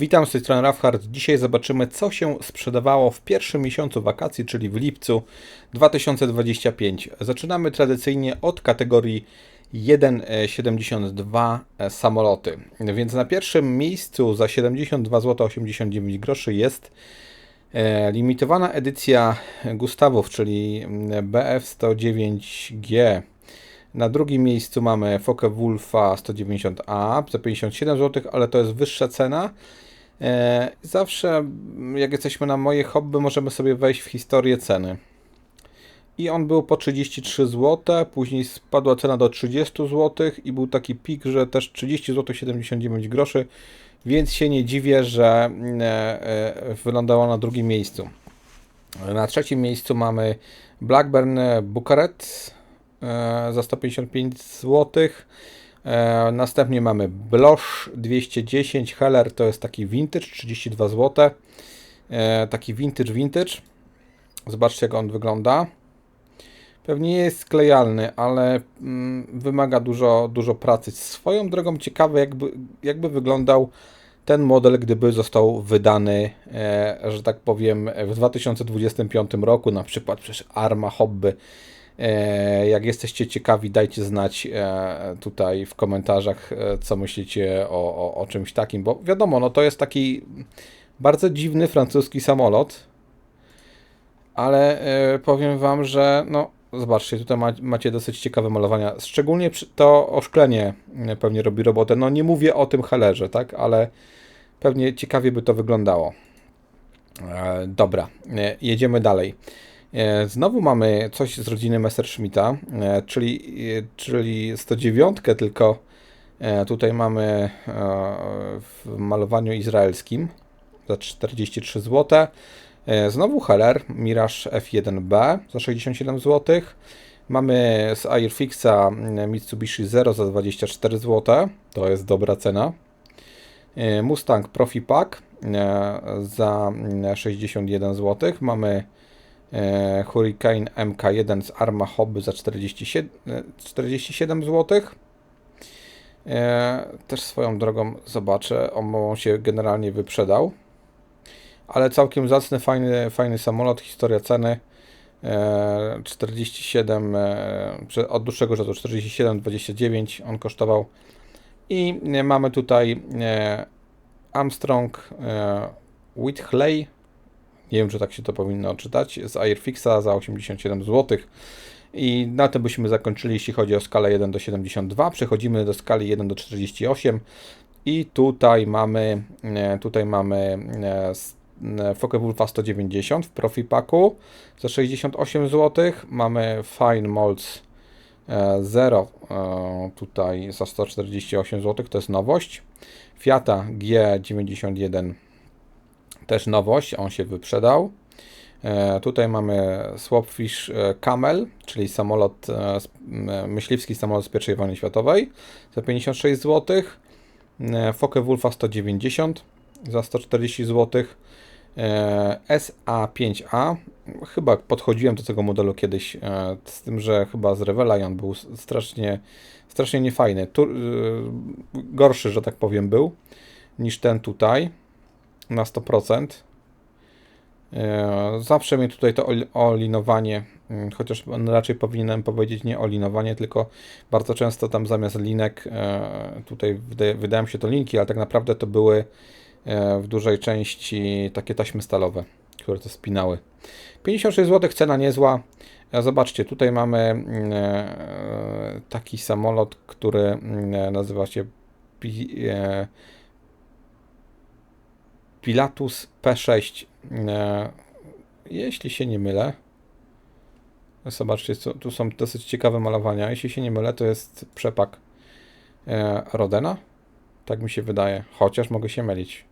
Witam z tej strony Rafhard. Dzisiaj zobaczymy, co się sprzedawało w pierwszym miesiącu wakacji, czyli w lipcu 2025. Zaczynamy tradycyjnie od kategorii 1,72 samoloty. Więc na pierwszym miejscu za 72 zł 89 groszy jest e, limitowana edycja Gustawów, czyli BF109G. Na drugim miejscu mamy Focke Wulfa 190A za 57 zł, ale to jest wyższa cena. E, zawsze, jak jesteśmy na moje hobby, możemy sobie wejść w historię ceny. I on był po 33 zł, później spadła cena do 30 zł i był taki pik, że też 30 zł 79 groszy, więc się nie dziwię, że e, e, wylądowała na drugim miejscu. Na trzecim miejscu mamy Blackburn Bukaret za 155 złotych. E, następnie mamy Blosch 210 Heller, to jest taki vintage, 32 zł. E, taki vintage, vintage. Zobaczcie jak on wygląda. Pewnie jest sklejalny, ale mm, wymaga dużo, dużo pracy. Swoją drogą ciekawe jakby, jakby wyglądał ten model, gdyby został wydany, e, że tak powiem, w 2025 roku, na przykład przez Arma Hobby jak jesteście ciekawi, dajcie znać e, tutaj w komentarzach, e, co myślicie o, o, o czymś takim, bo wiadomo, no to jest taki bardzo dziwny francuski samolot, ale powiem Wam, że no zobaczcie, tutaj macie dosyć ciekawe malowania, szczególnie to oszklenie pewnie robi robotę, no nie mówię o tym halerze, tak, ale pewnie ciekawie by to wyglądało. Dobra, jedziemy dalej. E, znowu mamy coś z rodziny Messerschmitta, e, czyli, e, czyli 109, tylko tutaj mamy w malowaniu izraelskim za 43 zł. Znowu Heller Mirage F1B za 67 zł. Mamy z Airfixa Mitsubishi Zero za 24 zł. To jest dobra cena. Mustang Profi Pack za 61 zł. Mamy Hurricane MK1 z Arma Hobby za 47, 47 zł. E, też swoją drogą zobaczę, on się generalnie wyprzedał. Ale całkiem zacny, fajny, fajny samolot, historia ceny. 47 e, e, od dłuższego czasu 47,29 on kosztował i mamy tutaj Armstrong Whitley nie wiem, czy tak się to powinno czytać, z Airfixa za 87 zł. I na tym byśmy zakończyli, jeśli chodzi o skalę 1 do 72. Przechodzimy do skali 1 do 48 i tutaj mamy e, tutaj mamy e, Focke-Wulfa 190 w Profipaku za 68 zł. Mamy Fine Molds 0 e, tutaj za 148 zł, to jest nowość. Fiata G91 też nowość, on się wyprzedał. E, tutaj mamy Swapfish e, Camel, czyli samolot, e, myśliwski samolot z pierwszej wojny światowej za 56 zł. Focke Wulfa 190 za 140 zł. SA5A. Chyba podchodziłem do tego modelu kiedyś, z tym, że chyba z Revela był strasznie, strasznie niefajny. Gorszy, że tak powiem, był niż ten tutaj na 100%. E, zawsze mnie tutaj to olinowanie, mm, chociaż raczej powinienem powiedzieć nie olinowanie, tylko bardzo często tam zamiast linek, e, tutaj wydają się to linki, ale tak naprawdę to były e, w dużej części takie taśmy stalowe, które to spinały. 56 zł, cena niezła. Zobaczcie, tutaj mamy mm, taki samolot, który mm, nazywa się Pilatus P6. E, jeśli się nie mylę, zobaczcie, tu są dosyć ciekawe malowania. Jeśli się nie mylę, to jest przepak e, Rodena. Tak mi się wydaje, chociaż mogę się mylić.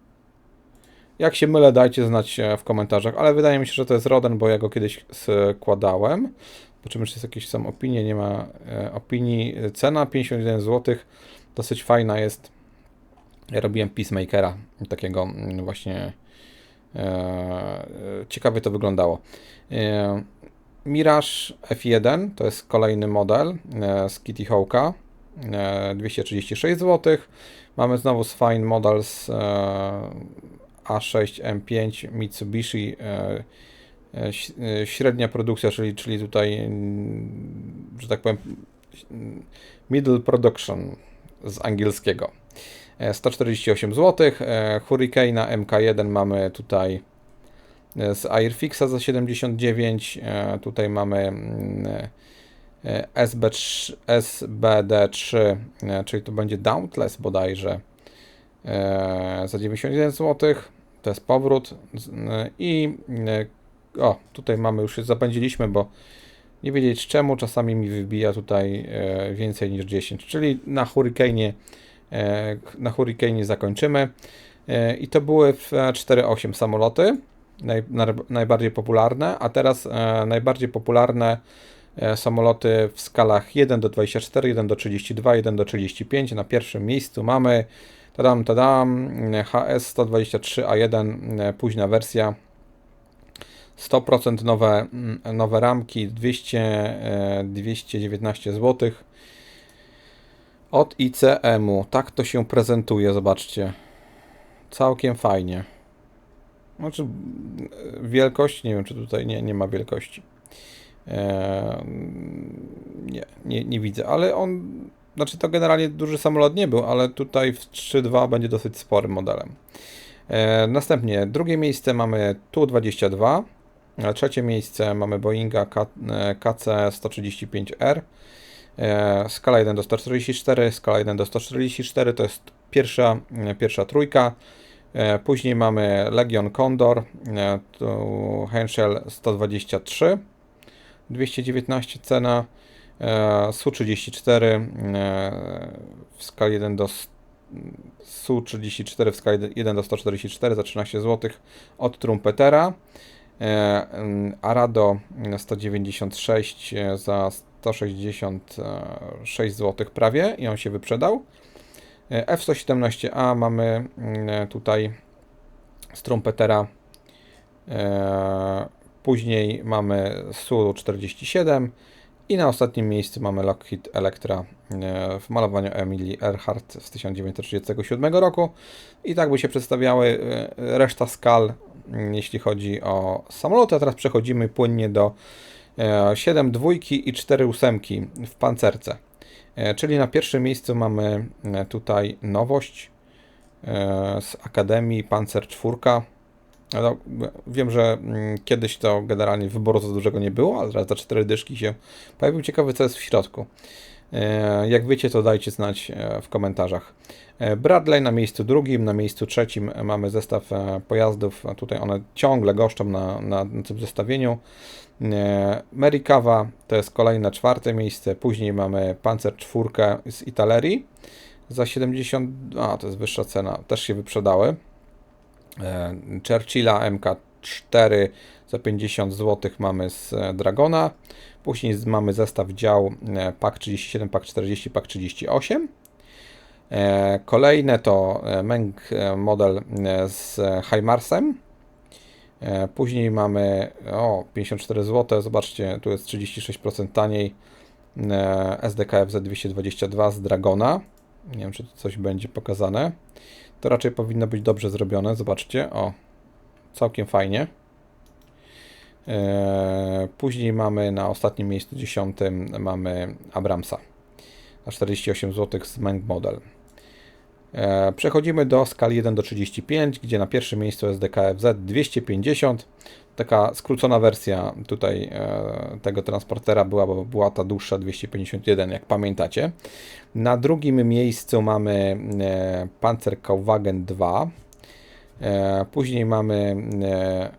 Jak się mylę, dajcie znać e, w komentarzach, ale wydaje mi się, że to jest Roden, bo ja go kiedyś składałem. Zobaczymy, czy jest jakieś są opinie, nie ma opinii. Cena 51 zł, dosyć fajna jest. Ja robiłem Peacemakera, takiego mm, właśnie e, ciekawie to wyglądało. E, Mirage F1 to jest kolejny model e, z Kitty Hawka, e, 236 zł. Mamy znowu z Fine Models e, A6 M5 Mitsubishi e, e, e, średnia produkcja, czyli, czyli tutaj, że tak powiem, middle production z angielskiego. E, 148 zł. Hurricane'a MK1 mamy tutaj e, z Airfixa za 79. E, Tutaj mamy mm, e, SB3, SBD3, e, czyli to będzie Dauntless bodajże za 91 zł. To jest powrót. I o, tutaj mamy już zapędziliśmy, bo nie wiedzieć czemu czasami mi wybija tutaj więcej niż 10, czyli na Hurricane na Hurricane zakończymy. E, I to były w e, 4.8 samoloty, naj, najbardziej popularne, a teraz e, najbardziej popularne e, samoloty w skalach 1 do 24, 1 do 32, 1 do 35. Na pierwszym miejscu mamy tadam, tadam, HS-123A1, e, późna wersja. 100% nowe, nowe ramki, 200, e, 219 zł. Od ICM-u. Tak to się prezentuje, zobaczcie. Całkiem fajnie. Znaczy, wielkość, nie wiem, czy tutaj nie, nie ma wielkości. Eee, nie, nie, nie widzę, ale on, znaczy to generalnie duży samolot nie był, ale tutaj w 3.2 będzie dosyć sporym modelem. Eee, następnie drugie miejsce mamy Tu-22, a trzecie miejsce mamy Boeinga K- e, KC-135R. E, skala 1 do 144, skala 1 do 144 to jest pierwsza, e, pierwsza trójka. E, później mamy Legion Condor, tu Henschel 123, 219 cena, e, Su-34 e, w skali 1 do s- Su-34 w skali 1 do 144 za 13 zł od Trumpetera. Arado 196 e, za 166 zł prawie i on się wyprzedał. E, F117A mamy mm, tutaj z Trumpetera. E, Później mamy Su-47 i na ostatnim miejscu mamy Lockheed Electra e, w malowaniu Emily Earhart z 1937 roku. I tak by się przedstawiały e, reszta skal, mm, jeśli chodzi o samoloty. A teraz przechodzimy płynnie do e, 7 dwójki i 4 ósemki w pancerce. E, Czyli na pierwszym miejscu mamy e, tutaj nowość e, z Akademii Panzer 4. No, wiem, że mm, kiedyś to generalnie wyboru za dużego nie było, ale teraz za cztery dyszki się pojawił. Ciekawy, co jest w środku. E, Jak wiecie, to dajcie znać e, w komentarzach. E, Bradley na miejscu drugim, na miejscu trzecim mamy zestaw pojazdów. Tutaj one ciągle goszczą na, na, na tym zestawieniu. E, Merikawa to jest kolejne czwarte miejsce. Później mamy Panzer 4 z Italerii za 70. A, to jest wyższa cena. Też się wyprzedały. Churchilla MK4 za 50 zł mamy z e, Dragona. Później mamy zestaw dział e, PAK 37, PAK 40, PAK 38. E, Kolejne to Meng model z HIMARSem. E, Później mamy o 54 zł. Zobaczcie, tu jest 36% taniej. SDKFZ 222 z Dragona. Nie wiem, czy tu coś będzie pokazane. To raczej powinno być dobrze zrobione. Zobaczcie, o, całkiem fajnie. Eee, Później mamy na ostatnim miejscu dziesiątym mamy Abramsa na 48 zł z Meng Model. Eee, Przechodzimy do skali 1 do 35, gdzie na pierwszym miejscu jest DKFZ 250. Taka skrócona wersja tutaj e, tego transportera była, bo była ta dłuższa 251, jak pamiętacie. Na drugim miejscu mamy e, Panzerkauwagen 2. E, Później mamy e,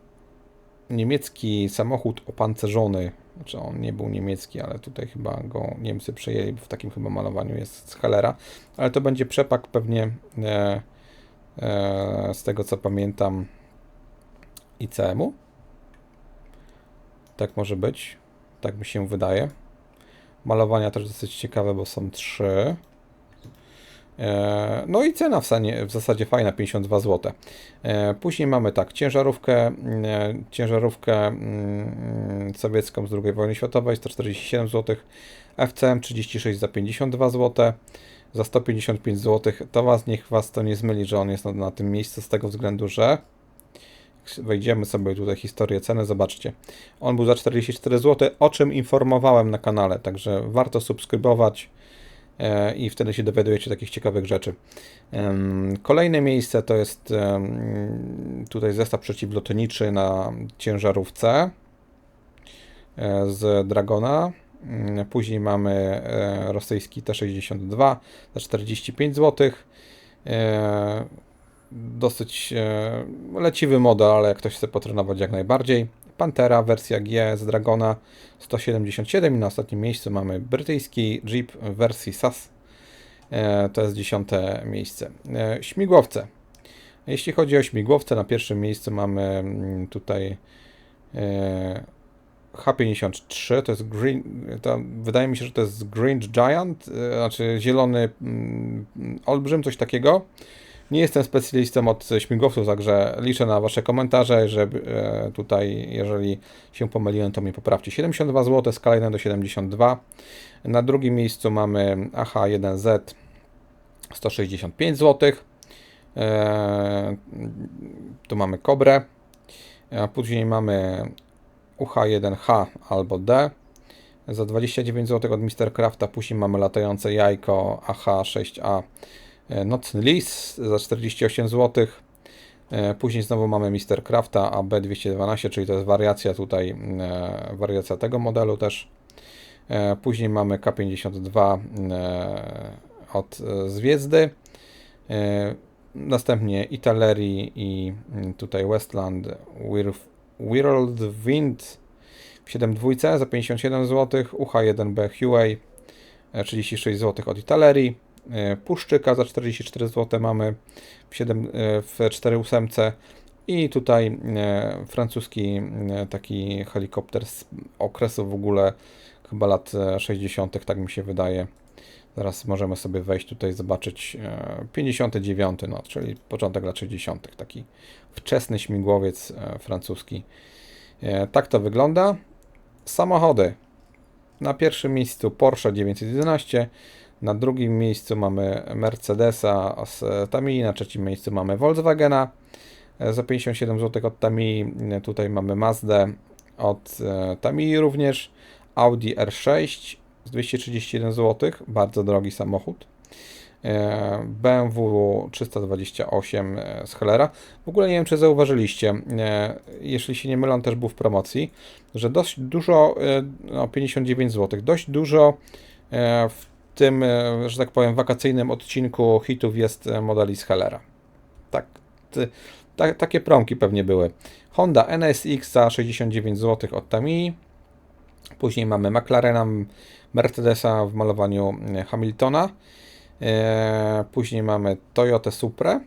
niemiecki samochód opancerzony. Znaczy on nie był niemiecki, ale tutaj chyba go Niemcy przejęli, bo w takim chyba malowaniu jest z Hellera. Ale to będzie przepak pewnie e, z tego co pamiętam ICM-u. Tak może być. Tak mi się wydaje. Malowania też dosyć ciekawe, bo są trzy. E, No i cena w, sanie, w zasadzie fajna, 52 zł. E, Później mamy tak, ciężarówkę, e, ciężarówkę mm, sowiecką z II wojny światowej, 147 zł. FCM 36 za 52 zł. za 155 zł. To was niech was to nie zmyli, że on jest na, na tym miejscu z tego względu, że wejdziemy sobie tutaj historię ceny, zobaczcie. On był za 44 zł, o czym informowałem na kanale, także warto subskrybować i wtedy się dowiadujecie takich ciekawych rzeczy. Kolejne miejsce to jest tutaj zestaw przeciwlotniczy na ciężarówce e, z Dragona. Mm, Później mamy e, rosyjski T-62 za 45 zł. Dosyć e, leciwy model, ale jak ktoś chce potrenować jak najbardziej. Pantera wersja G z Dragona 177 i na ostatnim miejscu mamy brytyjski Jeep wersji SAS. E, To jest dziesiąte miejsce. E, Śmigłowce. Jeśli chodzi o śmigłowce, na pierwszym miejscu mamy mm, tutaj e, H53, to jest Green, to wydaje mi się, że to jest Green Giant, znaczy zielony mm, olbrzym, coś takiego. Nie jestem specjalistą od śmigłowców, także liczę na Wasze komentarze, że e, tutaj, jeżeli się pomyliłem, to mnie poprawcie. 72 zł, skala 1 do 72. Na drugim miejscu mamy AH1Z 165 zł. Tu mamy Kobrę. Później mamy UH1H albo D za 29 zł od Mr. Crafta. Później mamy latające jajko AH6A e, Nocny Lis za 48 zł. E, Później znowu mamy Mr. Crafta AB212, czyli to jest wariacja tutaj, e, wariacja tego modelu też. E, Później mamy K52 e, od Zwiezdy. Następnie Italeri i mm, tutaj Westland World Wind w 7.2 za 57 zł, UH1B Huey e, 36 zł od Italeri, e, Puszczyka za 44 zł mamy w, 7, e, w 4.8 i tutaj e, francuski e, taki helikopter z okresu w ogóle chyba lat e, 60., tak mi się wydaje. Zaraz możemy sobie wejść tutaj, zobaczyć e, 59, no, czyli początek lat 60. Taki wczesny śmigłowiec e, francuski. E, Tak to wygląda. Samochody. Na pierwszym miejscu Porsche 911, na drugim miejscu mamy Mercedesa z Tamii, na trzecim miejscu mamy Volkswagena e, za 57 zł od Tamii, E, tutaj mamy Mazdę od e, Tamii również, Audi R6 z 231 zł, bardzo drogi samochód. BMW 328 e, z Hellera. W ogóle nie wiem, czy zauważyliście, jeśli się nie mylę, on też był w promocji, że dość dużo, no 59 zł, dość dużo w tym, e, że tak powiem, wakacyjnym odcinku hitów jest e, modeli z Hellera. Tak, ta, takie promki pewnie były. Honda NSX za 69 zł od Tamii. Później mamy McLarena, Mercedesa w malowaniu e, Hamiltona. Później mamy Toyota Supra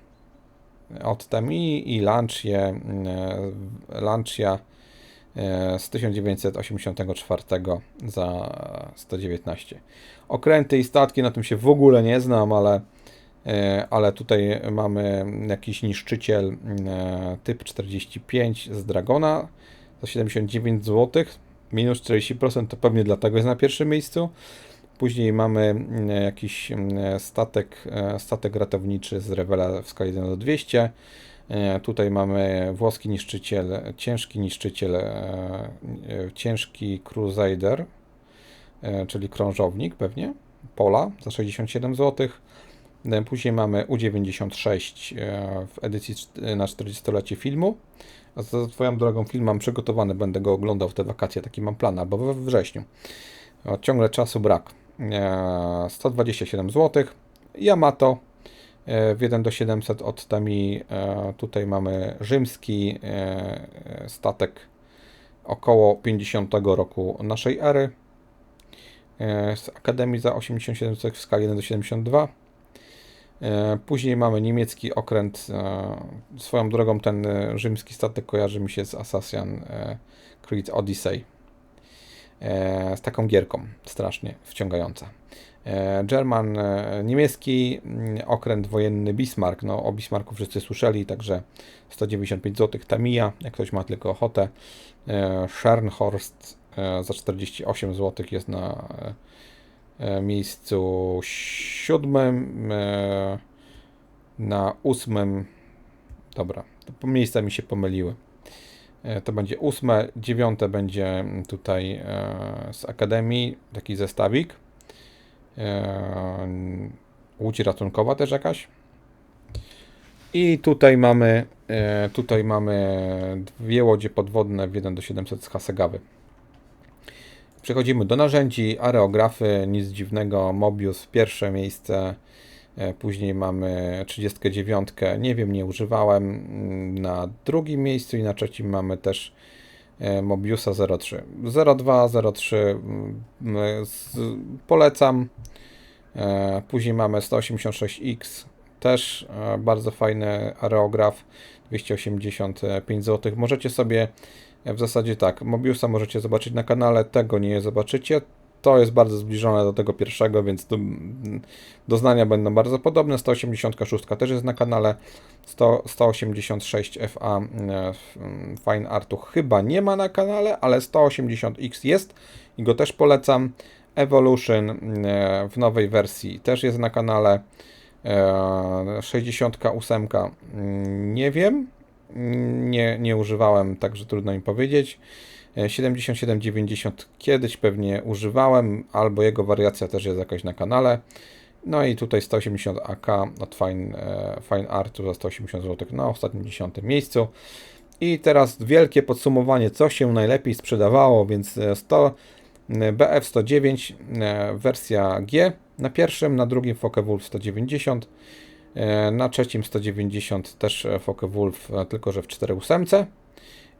od Tamii i Lancia, Lancia z 1984 za 119. Okręty i statki, na tym się w ogóle nie znam, ale, e, ale tutaj mamy jakiś niszczyciel e, typ 45 z Dragona za 79 zł, minus 40%, to pewnie dlatego jest na pierwszym miejscu. Później mamy jakiś statek, e, statek ratowniczy z Revela w skali 1 do 200. E, Tutaj mamy włoski niszczyciel, ciężki niszczyciel, e, e, ciężki crusader, czyli krążownik pewnie, Pola za 67 zł. Później mamy U96 e, w edycji na 40-lecie filmu. A za Twoją drogą film mam przygotowany, będę go oglądał w te wakacje, taki mam plan, albo we wrześniu. Ciągle czasu brak. E, 127 zł. Yamato w 1 do 700 od Tami. E, Tutaj mamy rzymski e, statek około 50 roku naszej ery. E, Z Akademii za 87 zł w skali 1 do 72. E, Później mamy niemiecki okręt. e, Swoją drogą ten e, rzymski statek kojarzy mi się z Assassin e, Creed Odyssey. E, Z taką gierką strasznie wciągająca. E, German, e, niemiecki mm, okręt wojenny Bismarck. No, o Bismarcku wszyscy słyszeli, także 195 zł. Tamiya, jak ktoś ma tylko ochotę. Schernhorst e, za 48 zł jest na, miejscu siódmym, na ósmym, dobra, miejsca mi się pomyliły. E, To będzie ósme, dziewiąte będzie tutaj e, z Akademii, taki zestawik. E, Łódź ratunkowa też jakaś. I tutaj mamy, tutaj mamy dwie łodzie podwodne w 1 do 700 z Hasegawy. Przechodzimy do narzędzi, areografy, nic dziwnego, Mobius pierwsze miejsce, później mamy 39, nie wiem, nie używałem, mm, na drugim miejscu i na trzecim mamy też e, Mobiusa 03. 02, 03 mm, z, polecam. E, Później mamy 186X, też e, bardzo fajny areograf, 285 zł. Możecie sobie e, w zasadzie tak, Mobiusa możecie zobaczyć na kanale, tego nie zobaczycie. To jest bardzo zbliżone do tego pierwszego, więc do, doznania będą bardzo podobne. 186 też jest na kanale. 100, 186 FA e, Fine Artu chyba nie ma na kanale, ale 180X jest i go też polecam. Evolution e, w nowej wersji też jest na kanale. E, 68 mm, nie wiem, nie, nie używałem, także trudno mi powiedzieć. E, 7790 kiedyś pewnie używałem, albo jego wariacja też jest jakaś na kanale. No i tutaj 180 AK od Fine, e, Fine Artu za 180 zł na ostatnim 10 miejscu. I teraz wielkie podsumowanie, co się najlepiej sprzedawało, więc e, 100 BF109 e, wersja G na pierwszym, na drugim Focke-Wulf 190, e, na trzecim 190 też e, Focke-Wulf, e, tylko że w 4.8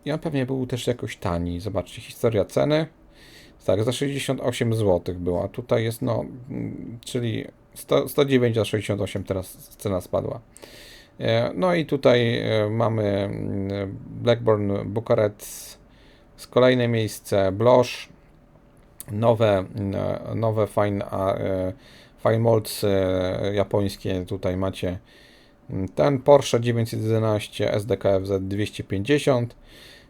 i on pewnie był też jakoś tani. Zobaczcie, historia ceny. Tak, za 68 zł była. Tutaj jest, no, czyli 100, 109 a 68 teraz cena spadła. E, No i tutaj e, mamy mm, Blackburn Bukarec z kolejne miejsce, Blosz, nowe, mm, nowe fine, a, e, fine molds e, japońskie tutaj macie mm, ten Porsche 911 SDKFZ 250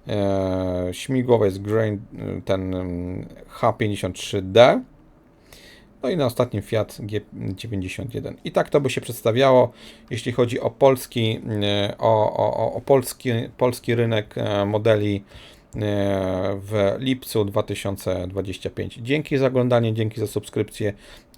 e, śmigłowy jest Grain, ten mm, H53D no i na ostatnim Fiat G91. I tak to by się przedstawiało, jeśli chodzi o polski, e, o, o, o- o polski, polski rynek e, modeli e, w lipcu 2025. Dzięki za oglądanie, dzięki za subskrypcję